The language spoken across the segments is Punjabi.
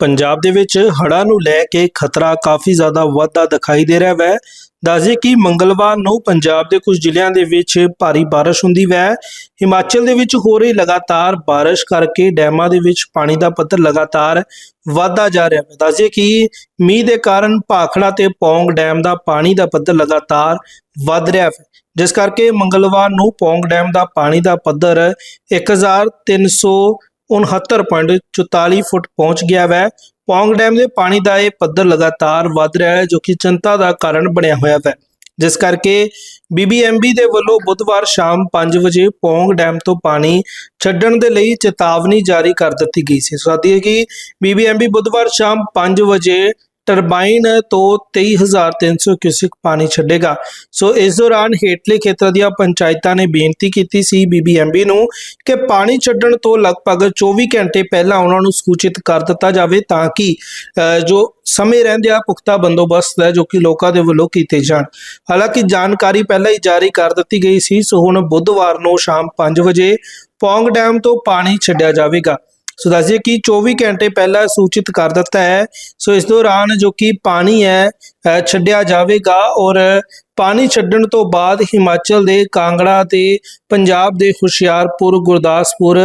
ਪੰਜਾਬ ਦੇ ਵਿੱਚ ਹੜ੍ਹਾਂ ਨੂੰ ਲੈ ਕੇ ਖਤਰਾ ਕਾਫੀ ਜ਼ਿਆਦਾ ਵਧਦਾ ਦਿਖਾਈ ਦੇ ਰਿਹਾ ਹੈ ਦੱਸਦੇ ਕਿ ਮੰਗਲਵਾਰ ਨੂੰ ਪੰਜਾਬ ਦੇ ਕੁਝ ਜ਼ਿਲ੍ਹਿਆਂ ਦੇ ਵਿੱਚ ਭਾਰੀ ਬਾਰਿਸ਼ ਹੁੰਦੀ ਹੈ ਹਿਮਾਚਲ ਦੇ ਵਿੱਚ ਹੋ ਰਹੀ ਲਗਾਤਾਰ ਬਾਰਿਸ਼ ਕਰਕੇ ਡੈਮਾਂ ਦੇ ਵਿੱਚ ਪਾਣੀ ਦਾ ਪੱਧਰ ਲਗਾਤਾਰ ਵਧਦਾ ਜਾ ਰਿਹਾ ਹੈ ਦੱਸਦੇ ਕਿ ਮੀਂਹ ਦੇ ਕਾਰਨ ਭਾਖੜਾ ਤੇ ਪੌਂਗ ਡੈਮ ਦਾ ਪਾਣੀ ਦਾ ਪੱਧਰ ਲਗਾਤਾਰ ਵਧ ਰਿਹਾ ਹੈ ਜਿਸ ਕਰਕੇ ਮੰਗਲਵਾਰ ਨੂੰ ਪੌਂਗ ਡੈਮ ਦਾ ਪਾਣੀ ਦਾ ਪੱਧਰ 1300 69.44 ਫੁੱਟ ਪਹੁੰਚ ਗਿਆ ਹੈ ਪੌਂਗ ਡੈਮ ਦੇ ਪਾਣੀ ਦਾ ਇਹ ਪੱਧਰ ਲਗਾਤਾਰ ਵੱਧ ਰਿਹਾ ਹੈ, ਜੋ ਕਿ ਚਿੰਤਾ ਦਾ ਕਾਰਨ ਬਣਿਆ ਹੋਇਆ ਹੈ ਜਿਸ ਕਰਕੇ ਬੀਬੀਐਮਬੀ ਦੇ ਵੱਲੋਂ ਬੁੱਧਵਾਰ ਸ਼ਾਮ 5 ਵਜੇ ਪੌਂਗ ਡੈਮ ਤੋਂ ਪਾਣੀ ਛੱਡਣ ਦੇ ਲਈ ਚੇਤਾਵਨੀ ਜਾਰੀ ਕਰ ਦਿੱਤੀ ਗਈ ਸੀ। ਸੋ ਆਦੀ ਹੈ ਕਿ ਬੀਬੀਐਮਬੀ ਬੁੱਧਵਾਰ ਸ਼ਾਮ 5 ਵਜੇ ਟਰਬਾਈਨ ਤੋਂ 23300 ਕਿਊਸਿਕ ਪਾਣੀ ਛੱਡੇਗਾ। ਸੋ ਇਸ ਦੌਰਾਨ ਹੇਠਲੇ ਖੇਤਰ ਦੀਆਂ ਪੰਚਾਇਤਾਂ ਨੇ ਬੇਨਤੀ ਕੀਤੀ ਸੀ ਬੀਬੀਐਮਬੀ ਨੂੰ ਕਿ ਪਾਣੀ ਛੱਡਣ ਤੋਂ ਲਗਭਗ 24 ਘੰਟੇ ਪਹਿਲਾਂ ਉਹਨਾਂ ਨੂੰ ਸੂਚਿਤ ਕਰ ਦਿੱਤਾ ਜਾਵੇ ਤਾਂ ਕਿ ਜੋ ਸਮੇਂ ਰਹਿੰਦਿਆਂ ਪੁਖਤਾ ਬੰਦੋਬਸਤ ਹੈ ਜੋ ਕਿ ਲੋਕਾਂ ਦੇ ਵੱਲੋਂ ਕੀਤੇ ਜਾਣ। ਹਾਲਾਂਕਿ ਜਾਣਕਾਰੀ ਪਹਿਲਾਂ ਹੀ ਜਾਰੀ ਕਰ ਦਿੱਤੀ ਗਈ ਸੀ, ਸੋ ਹੁਣ ਬੁੱਧਵਾਰ ਨੂੰ ਸ਼ਾਮ 5 ਵਜੇ ਪੌਂਗ ਡੈਮ ਤੋਂ ਪਾਣੀ ਛੱਡਿਆ ਜਾਵੇਗਾ। ਸੋ ਦੱਸਿਏ ਕਿ 24 ਘੰਟੇ ਪਹਿਲਾਂ ਸੂਚਿਤ ਕਰ ਦਿੱਤਾ ਹੈ। ਸੋ ਇਸ ਦੌਰਾਨ ਜੋ ਕਿ ਪਾਣੀ ਹੈ ਅ, ਛੱਡਿਆ ਜਾਵੇਗਾ ਔਰ ਪਾਣੀ ਛੱਡਣ ਤੋਂ ਬਾਅਦ ਹਿਮਾਚਲ ਦੇ ਕਾਂਗੜਾ ਤੇ ਪੰਜਾਬ ਦੇ ਹੁਸ਼ਿਆਰਪੁਰ, ਗੁਰਦਾਸਪੁਰ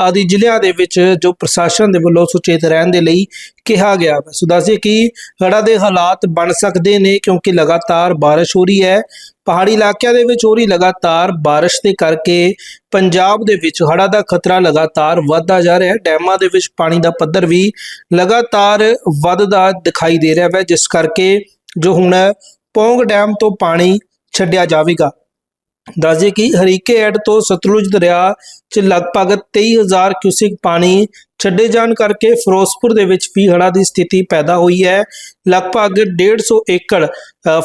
ਆਦਿ ਜ਼ਿਲ੍ਹਿਆਂ ਦੇ ਵਿੱਚ ਜੋ ਪ੍ਰਸ਼ਾਸਨ ਦੇ ਵੱਲੋਂ ਸੁਚੇਤ ਰਹਿਣ ਦੇ ਲਈ ਕਿਹਾ ਗਿਆ ਹੈ ਸੋ ਦੱਸਿਏ ਕਿ ਹੜ੍ਹਾਂ ਦੇ ਹਾਲਾਤ ਬਣ ਸਕਦੇ ਨੇ ਕਿਉਂਕਿ ਲਗਾਤਾਰ ਬਾਰਿਸ਼ ਹੋ ਰਹੀ ਹੈ। ਪਹਾੜੀ ਇਲਾਕਿਆਂ ਦੇ ਵਿੱਚ ਹੋ ਰਹੀ ਲਗਾਤਾਰ ਬਾਰਿਸ਼ ਦੇ ਕਰਕੇ ਪੰਜਾਬ ਦੇ ਵਿੱਚ ਹੜ੍ਹਾਂ ਦਾ ਖਤਰਾ ਲਗਾਤਾਰ ਵਧਦਾ ਜਾ ਰਿਹਾ ਹੈ। ਡੈਮਾਂ ਦੇ ਵਿੱਚ ਪਾਣੀ ਦਾ ਪੱਧਰ ਵੀ ਲਗਾਤਾਰ ਵੱਧਦਾ ਦਿਖਾਈ ਦੇ ਰਿਹਾ ਹੈ ਜਿਸ ਕਰਕੇ ਜੋ ਹੁਣ ਪੌਂਗ ਡੈਮ ਤੋਂ ਪਾਣੀ ਛੱਡਿਆ ਜਾਵੇਗਾ। ਦੱਸਦੇ ਕਿ ਹਰੀਕੇ ਹੈਡ ਤੋਂ ਸਤਲੁਜ ਦਰਿਆ 'ਚ ਲਗਭਗ 23000 ਕਿਊਸਿਕ ਪਾਣੀ ਛੱਡੇ ਜਾਣ ਕਰਕੇ ਫਿਰੋਜ਼ਪੁਰ ਦੇ ਵਿੱਚ ਵੀ ਹੜ੍ਹਾਂ ਦੀ ਸਥਿਤੀ ਪੈਦਾ ਹੋਈ ਹੈ। ਲਗਭਗ 150 ਏਕੜ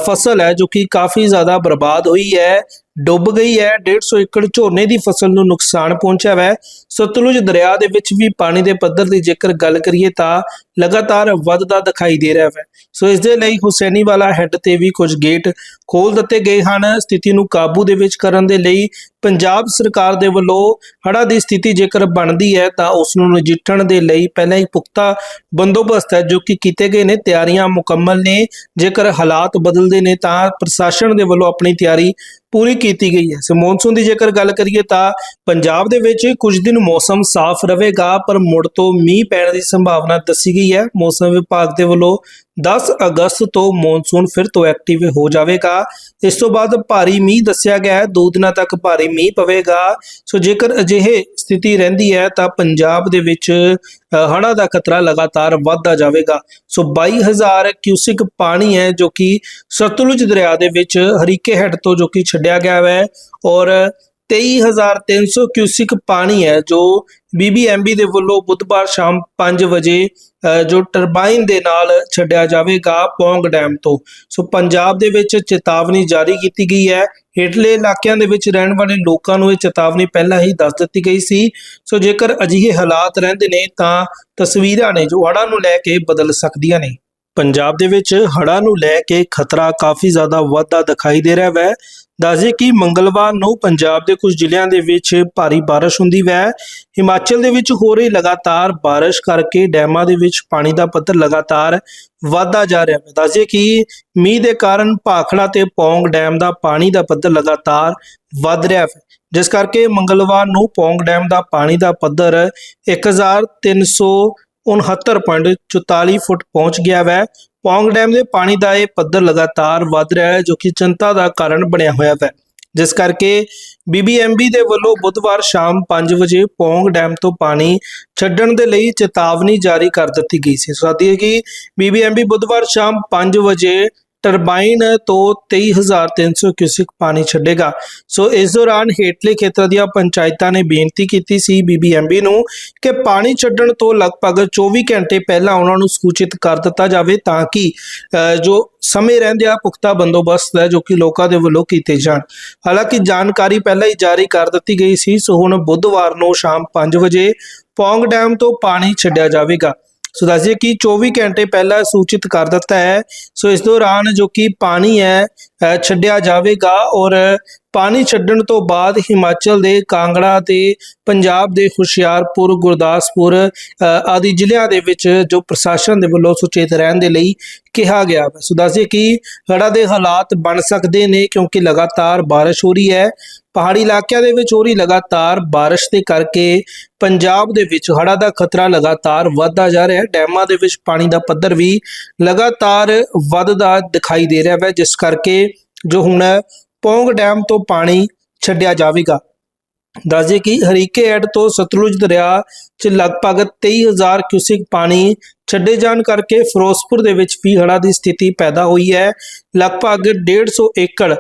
ਫਸਲ ਹੈ ਜੋ ਕਿ ਕਾਫੀ ਜ਼ਿਆਦਾ ਬਰਬਾਦ ਹੋਈ ਹੈ, ਡੁੱਬ ਗਈ ਹੈ 150 ਏਕੜ ਝੋਨੇ ਦੀ ਫਸਲ ਨੂੰ ਨੁਕਸਾਨ ਪਹੁੰਚਿਆ ਹੈ। ਸਤਲੁਜ ਦਰਿਆ ਦੇ ਵਿੱਚ ਵੀ ਪਾਣੀ ਦੇ ਪੱਧਰ ਦੀ ਜੇਕਰ ਗੱਲ ਕਰੀਏ ਤਾਂ ਲਗਾਤਾਰ ਵੱਧਦਾ ਦਿਖਾਈ ਦੇ ਰਿਹਾ ਹੈ। ਸੋ ਇਸ ਦੇ ਲਈ ਹੁਸੈਨੀਵਾਲਾ ਹੈੱਡ ਤੇ ਵੀ ਕੁਝ ਗੇਟ ਖੋਲ ਦਿੱਤੇ ਗਏ ਹਨ। ਸਥਿਤੀ ਨੂੰ ਕਾਬੂ ਦੇ ਵਿੱਚ ਕਰਨ ਦੇ ਲਈ ਪੰਜਾਬ ਸਰਕਾਰ ਦੇ ਵੱਲੋਂ ਹੜ੍ਹਾਂ ਦੀ ਸਥਿਤੀ ਜੇਕਰ ਬਣਦੀ ਹੈ ਤਾਂ ਉਸ ਨੂੰ ਨਜਿੱਠਣ ਦੇ ਲਈ ਪਹਿਲਾਂ ਹੀ ਪੁਖਤਾ ਬੰਦੋਬਸਤ ਹੈ ਜੋ ਕਿ ਕੀਤੇ ਗਏ ਨੇ, ਤਿਆਰੀਆਂ ਮੁਕੰਮਲ ਨੇ। ਜੇਕਰ ਹਾਲਾਤ ਬਦਲਦੇ ਨੇ ਤਾਂ ਪ੍ਰਸ਼ਾਸਨ ਦੇ ਵੱਲੋਂ ਆਪਣੀ ਤਿਆਰੀ ਪੂਰੀ ਕੀਤੀ ਗਈ ਹੈ। ਸੋ ਮੌਨਸੂਨ ਦੀ ਜੇਕਰ ਗੱਲ ਕਰੀਏ ਤਾਂ ਪੰਜਾਬ ਦੇ ਵਿੱਚ ਕੁਝ ਦਿਨ ਮੌਸਮ ਸਾਫ਼ ਰਹੇਗਾ, ਪਰ ਮੁੜ ਤੋਂ ਮੀਂਹ ਪੈਣ ਦੀ ਸੰਭਾਵਨਾ ਦੱਸੀ ਗਈ ਹੈ। ਮੌਸਮ ਵਿਭਾਗ ਦੇ ਵੱਲੋਂ 10 ਅਗਸਤ ਤੋਂ ਮੌਨਸੂਨ ਫਿਰ ਤੋਂ ਐਕਟਿਵ ਹੋ ਜਾਵੇਗਾ। ਇਸ ਤੋਂ ਬਾਅਦ ਭਾਰੀ ਮੀਂਹ ਦੱਸਿਆ ਗਿਆ ਹੈ। ਦੋ ਦਿਨਾਂ ਤੱਕ ਭਾਰੀ ਮੀਂਹ ਪਵੇਗਾ। ਸੋ ਜੇਕਰ ਅਜਿਹੇ ਸਥਿਤੀ ਰਹਿੰਦੀ ਹੈ ਤਾਂ ਪੰਜਾਬ ਦੇ ਵਿੱਚ ਹੜ੍ਹਾਂ ਦਾ ਖਤਰਾ ਲਗਾਤਾਰ ਵੱਧਦਾ ਜਾਵੇਗਾ। ਸੋ 22000 ਕਿਊਸਿਕ ਪਾਣੀ ਹੈ ਜੋ ਕਿ ਸਤਲੁਜ ਦਰਿਆ ਦੇ ਵਿੱਚ ਹਰੀਕੇ ਹੈੱਡ ਤੋਂ ਜੋ ਕਿ ਛੱਡਿਆ ਗਿਆ ਹੈ ਔਰ 23300 ਕਿਊਸਿਕ ਪਾਣੀ ਹੈ ਜੋ ਬੀਬੀਐਮਬੀ ਦੇ ਵੱਲੋਂ ਬੁੱਧਵਾਰ ਸ਼ਾਮ 5 ਵਜੇ ਜੋ ਟਰਬਾਈਨ ਦੇ ਨਾਲ ਛੱਡਿਆ ਜਾਵੇਗਾ ਪੌਂਗ ਡੈਮ ਤੋਂ। ਸੋ ਪੰਜਾਬ ਦੇ ਵਿੱਚ ਚੇਤਾਵਨੀ ਜਾਰੀ ਕੀਤੀ ਗਈ ਹੈ। ਹੇਠਲੇ ਇਲਾਕਿਆਂ ਦੇ ਵਿੱਚ ਰਹਿਣ ਵਾਲੇ ਲੋਕਾਂ ਨੂੰ ਇਹ ਚੇਤਾਵਨੀ ਪਹਿਲਾਂ ਹੀ ਦੱਸ ਦਿੱਤੀ ਗਈ ਸੀ। ਸੋ ਜੇਕਰ ਅਜਿਹੇ ਹਾਲਾਤ ਰਹਿੰਦੇ ਨੇ ਤਾਂ ਤਸਵੀਰਾਂ ਨੇ ਜੋ ਹੜ੍ਹਾਂ ਨੂੰ ਲੈ ਕੇ ਬਦਲ ਸਕਦੀਆਂ ਨੇ। ਪੰਜਾਬ ਦੇ ਵਿੱਚ ਹੜ੍ਹਾਂ ਨੂੰ ਲੈ ਕੇ ਖਤਰਾ ਕਾਫੀ ਜ਼ਿਆਦਾ ਵਧਦਾ ਦਿਖਾਈ ਦੇ ਰਿਹਾ ਹੈ ਦੱਸਦੇ ਕਿ ਮੰਗਲਵਾਰ ਨੂੰ ਪੰਜਾਬ ਦੇ ਕੁਝ ਜ਼ਿਲ੍ਹਿਆਂ ਦੇ ਵਿੱਚ ਭਾਰੀ ਬਾਰਿਸ਼ ਹੁੰਦੀ ਹੈ ਹਿਮਾਚਲ ਦੇ ਵਿੱਚ ਹੋ ਰਹੀ ਲਗਾਤਾਰ ਬਾਰਿਸ਼ ਕਰਕੇ ਡੈਮਾਂ ਦੇ ਵਿੱਚ ਪਾਣੀ ਦਾ ਪੱਧਰ ਲਗਾਤਾਰ ਵਧਦਾ ਜਾ ਰਿਹਾ ਹੈ ਦੱਸਦੇ ਕਿ ਮੀਂਹ ਦੇ ਕਾਰਨ ਭਾਖੜਾ ਤੇ ਪੌਂਗ ਡੈਮ ਦਾ ਪਾਣੀ ਦਾ ਪੱਧਰ ਲਗਾਤਾਰ ਵੱਧ ਰਿਹਾ ਹੈ ਜਿਸ ਕਰਕੇ ਮੰਗਲਵਾਰ ਨੂੰ ਪੌਂਗ ਡੈਮ ਦਾ ਪਾਣੀ ਦਾ ਪੱਧਰ 1300 69.44 ਫੁੱਟ ਪਹੁੰਚ ਗਿਆ ਹੈ ਪੌਂਗ ਡੈਮ ਦੇ ਪਾਣੀ ਦਾ ਇਹ ਪੱਧਰ ਲਗਾਤਾਰ ਵੱਧ ਰਿਹਾ ਹੈ, ਜੋ ਕਿ ਚਿੰਤਾ ਦਾ ਕਾਰਨ ਬਣਿਆ ਹੋਇਆ ਹੈ ਜਿਸ ਕਰਕੇ ਬੀਬੀਐਮਬੀ ਦੇ ਵੱਲੋਂ ਬੁੱਧਵਾਰ ਸ਼ਾਮ 5 ਵਜੇ ਪੌਂਗ ਡੈਮ ਤੋਂ ਪਾਣੀ ਛੱਡਣ ਦੇ ਲਈ ਚੇਤਾਵਨੀ ਜਾਰੀ ਕਰ ਦਿੱਤੀ ਗਈ ਸੀ। ਸੋ ਆਦੀ ਹੈ ਕਿ ਬੀਬੀਐਮਬੀ ਬੁੱਧਵਾਰ ਸ਼ਾਮ 5 ਵਜੇ ਟਰਬਾਈਨ ਤੋਂ 23300 ਕਿਊਸਿਕ ਪਾਣੀ ਛੱਡੇਗਾ। ਸੋ ਇਸ ਦੌਰਾਨ ਹੇਠਲੇ ਖੇਤਰ ਦੀਆਂ ਪੰਚਾਇਤਾਂ ਨੇ ਬੇਨਤੀ ਕੀਤੀ ਸੀ ਬੀਬੀਐਮਬੀ ਨੂੰ ਕਿ ਪਾਣੀ ਛੱਡਣ ਤੋਂ ਲਗਭਗ 24 ਘੰਟੇ ਪਹਿਲਾਂ ਉਹਨਾਂ ਨੂੰ ਸੂਚਿਤ ਕਰ ਦਿੱਤਾ ਜਾਵੇ ਤਾਂ ਕਿ ਅ, ਜੋ ਸਮੇਂ ਰਹਿੰਦਿਆਂ ਪੁਖਤਾ ਬੰਦੋਬਸਤ ਹੈ ਜੋ ਕਿ ਲੋਕਾਂ ਦੇ ਵੱਲੋਂ ਕੀਤੇ ਜਾਣ। ਹਾਲਾਂਕਿ ਜਾਣਕਾਰੀ ਪਹਿਲਾਂ ਹੀ ਜਾਰੀ ਕਰ ਦਿੱਤੀ ਗਈ ਸੀ ਸੋ ਹੁਣ ਬੁੱਧਵਾਰ ਨੂੰ ਸ਼ਾਮ 5 ਵਜੇ ਪੌਂਗ ਡੈਮ ਤੋਂ ਪਾਣੀ ਛੱਡਿਆ ਜਾਵੇਗਾ। ਸੋ ਦੱਸਿਏ ਕਿ 24 ਘੰਟੇ ਪਹਿਲਾਂ ਸੂਚਿਤ ਕਰ ਦਿੱਤਾ ਹੈ। ਸੋ ਇਸ ਦੌਰਾਨ ਜੋ ਕਿ ਪਾਣੀ ਹੈ ਛੱਡਿਆ ਜਾਵੇਗਾ ਔਰ ਪਾਣੀ ਛੱਡਣ ਤੋਂ ਬਾਅਦ ਹਿਮਾਚਲ ਦੇ ਕਾਂਗੜਾ ਤੇ ਪੰਜਾਬ ਦੇ ਹੁਸ਼ਿਆਰਪੁਰ, ਗੁਰਦਾਸਪੁਰ ਆਦਿ ਜ਼ਿਲ੍ਹਿਆਂ ਦੇ ਵਿੱਚ ਜੋ ਪ੍ਰਸ਼ਾਸਨ ਦੇ ਵੱਲੋਂ ਸੁਚੇਤ ਰਹਿਣ ਦੇ ਲਈ ਕਿਹਾ ਗਿਆ ਹੈ ਸੋ ਦੱਸਿਏ ਕਿ ਹੜ੍ਹਾਂ ਦੇ ਹਾਲਾਤ ਬਣ ਸਕਦੇ ਨੇ ਕਿਉਂਕਿ ਲਗਾਤਾਰ ਬਾਰਿਸ਼ ਹੋ ਰਹੀ ਹੈ। ਪਹਾੜੀ ਇਲਾਕਿਆਂ ਦੇ ਵਿੱਚ ਹੋ ਰਹੀ ਲਗਾਤਾਰ ਬਾਰਿਸ਼ ਦੇ ਕਰਕੇ ਪੰਜਾਬ ਦੇ ਵਿੱਚ ਹੜ੍ਹਾਂ ਦਾ ਖਤਰਾ ਲਗਾਤਾਰ ਵੱਧਦਾ ਜਾ ਰਿਹਾ ਹੈ। ਡੈਮਾਂ ਦੇ ਵਿੱਚ ਪਾਣੀ ਦਾ ਪੱਧਰ ਵੀ ਲਗਾਤਾਰ ਵੱਧਦਾ ਦਿਖਾਈ ਦੇ ਰਿਹਾ ਹੈ ਜਿਸ ਕਰਕੇ ਜੋ ਹੁਣ ਹੈ, ਪੌਂਗ ਡੈਮ ਤੋਂ ਪਾਣੀ ਛੱਡਿਆ ਜਾਵੇਗਾ। ਦੱਸਦੇ ਕਿ ਹਰੀਕੇ ਹੈਡ ਤੋਂ ਸਤਲੁਜ ਦਰਿਆ 'ਚ ਲਗਭਗ 23000 ਕਿਊਸਿਕ ਪਾਣੀ ਛੱਡੇ ਜਾਣ ਕਰਕੇ ਫਿਰੋਜ਼ਪੁਰ ਦੇ ਵਿੱਚ ਵੀ ਹੜ੍ਹਾਂ ਦੀ ਸਥਿਤੀ ਪੈਦਾ ਹੋਈ ਹੈ। ਲਗਭਗ 150 ਏਕੜ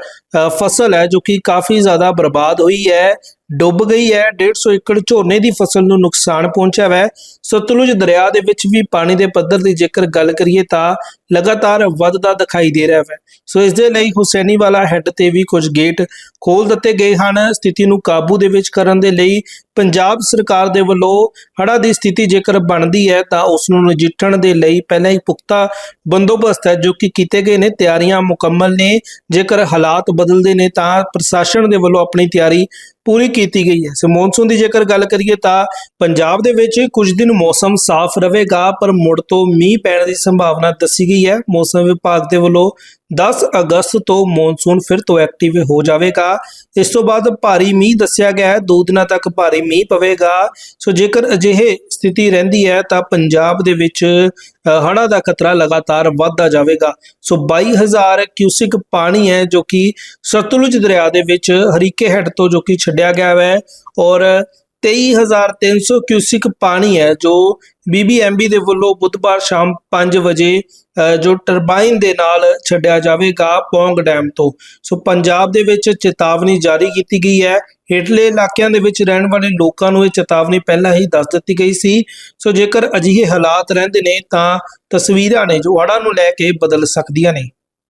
ਫਸਲ ਹੈ ਜੋ ਕਿ ਕਾਫੀ ਜ਼ਿਆਦਾ ਬਰਬਾਦ ਹੋਈ ਹੈ, ਡੁੱਬ ਗਈ ਹੈ। 150 ਏਕੜ ਝੋਨੇ ਦੀ ਫਸਲ ਨੂੰ ਨੁਕਸਾਨ ਪਹੁੰਚਿਆ ਹੈ ਸਤਲੁਜ ਦਰਿਆ ਦੇ ਵਿੱਚ ਵੀ ਪਾਣੀ ਦੇ ਪੱਧਰ ਦੀ ਜੇਕਰ ਗੱਲ ਕਰੀਏ ਤਾਂ ਲਗਾਤਾਰ ਵੱਧਦਾ ਦਿਖਾਈ ਦੇ ਰਿਹਾ ਹੈ ਸੋ ਇਸ ਦੇ ਲਈ ਹੁਸੈਨੀਵਾਲਾ ਹੈੱਡ ਤੇ ਵੀ ਕੁਝ ਗੇਟ ਖੋਲ ਦਿੱਤੇ ਗਏ ਹਨ। ਸਥਿਤੀ ਨੂੰ ਕਾਬੂ ਦੇ ਵਿੱਚ ਕਰਨ ਦੇ ਲਈ ਪੰਜਾਬ ਸਰਕਾਰ ਦੇ ਵੱਲੋਂ ਹੜ੍ਹਾਂ ਦੀ ਸਥਿਤੀ ਜੇਕਰ ਬਣਦੀ ਹੈ ਤਾਂ ਉਸ ਨੂੰ ਨਜਿੱਠਣ ਦੇ ਲਈ ਪਹਿਲਾਂ ਹੀ ਪੁਖਤਾ ਬੰਦੋਬਸਤ ਹੈ, ਜੋ ਕਿ ਕੀਤੇ ਗਏ ਨੇ। ਤਿਆਰੀਆਂ ਮੁਕੰਮਲ ਨੇ। ਜੇਕਰ ਹਾਲਾਤ ਬਦਲਦੇ ਨੇ ਤਾਂ ਪ੍ਰਸ਼ਾਸਨ ਦੇ ਵੱਲੋਂ ਆਪਣੀ ਤਿਆਰੀ ਪੂਰੀ ਕੀਤੀ ਗਈ ਹੈ। ਸੋ ਮੌਨਸੂਨ ਦੀ ਜੇਕਰ ਗੱਲ ਕਰੀਏ ਤਾਂ ਪੰਜਾਬ ਦੇ ਵਿੱਚ ਕੁਝ ਦਿਨ ਮੌਸਮ ਸਾਫ਼ ਰਹੇਗਾ, ਪਰ ਮੁੜ ਤੋਂ ਮੀਂਹ ਪੈਣ ਦੀ ਸੰਭਾਵਨਾ ਦੱਸੀ ਗਈ ਹੈ। ਮੌਸਮ ਵਿਭਾਗ ਦੇ ਵੱਲੋਂ 10 ਅਗਸਤ ਤੋਂ ਮੌਨਸੂਨ ਫਿਰ ਤੋਂ ਐਕਟਿਵ ਹੋ ਜਾਵੇਗਾ। ਇਸ ਤੋਂ ਬਾਅਦ ਭਾਰੀ ਮੀਂਹ ਦੱਸਿਆ ਗਿਆ ਹੈ। ਦੋ ਦਿਨਾਂ ਤੱਕ ਭਾਰੀ ਮੀਂਹ ਪਵੇਗਾ। ਸੋ ਜੇਕਰ ਅਜਿਹੇ ਸਥਿਤੀ ਰਹਿੰਦੀ ਹੈ ਤਾਂ ਪੰਜਾਬ ਦੇ ਵਿੱਚ ਅ, ਹੜ੍ਹਾਂ ਦਾ ਖਤਰਾ ਲਗਾਤਾਰ ਵੱਧਦਾ ਜਾਵੇਗਾ। ਸੋ 22000 ਕਿਊਸਿਕ ਪਾਣੀ ਹੈ ਜੋ ਕਿ ਸਤਲੁਜ ਦਰਿਆ ਦੇ ਵਿੱਚ ਹਰੀਕੇ ਹੈਡ ਤੋਂ ਜੋ ਕਿ ਛੱਡਿਆ ਗਿਆ ਹੈ ਔਰ 23300 ਕਿਊਸਿਕ ਪਾਣੀ ਹੈ, ਜੋ ਬੀਬੀਐਮਬੀ ਦੇ ਵੱਲੋਂ ਬੁੱਧਵਾਰ ਸ਼ਾਮ 5 ਵਜੇ ਜੋ ਟਰਬਾਈਨ ਦੇ ਨਾਲ ਛੱਡਿਆ ਜਾਵੇਗਾ ਪੌਂਗ ਡੈਮ ਤੋਂ। ਸੋ ਪੰਜਾਬ ਦੇ ਵਿੱਚ ਚੇਤਾਵਨੀ ਜਾਰੀ ਕੀਤੀ ਗਈ ਹੈ। ਹੇਠਲੇ ਇਲਾਕਿਆਂ ਦੇ ਵਿੱਚ ਰਹਿਣ ਵਾਲੇ ਲੋਕਾਂ ਨੂੰ ਇਹ ਚੇਤਾਵਨੀ ਪਹਿਲਾਂ ਹੀ ਦੱਸ ਦਿੱਤੀ ਗਈ ਸੀ। ਸੋ ਜੇਕਰ ਅਜਿਹੇ ਹਾਲਾਤ ਰਹਿੰਦੇ ਨੇ ਤਾਂ ਤਸਵੀਰਾਂ ਨੇ ਜੋ ਹੜ੍ਹਾਂ ਨੂੰ ਲੈ ਕੇ ਬਦਲ ਸਕਦੀਆਂ ਨੇ।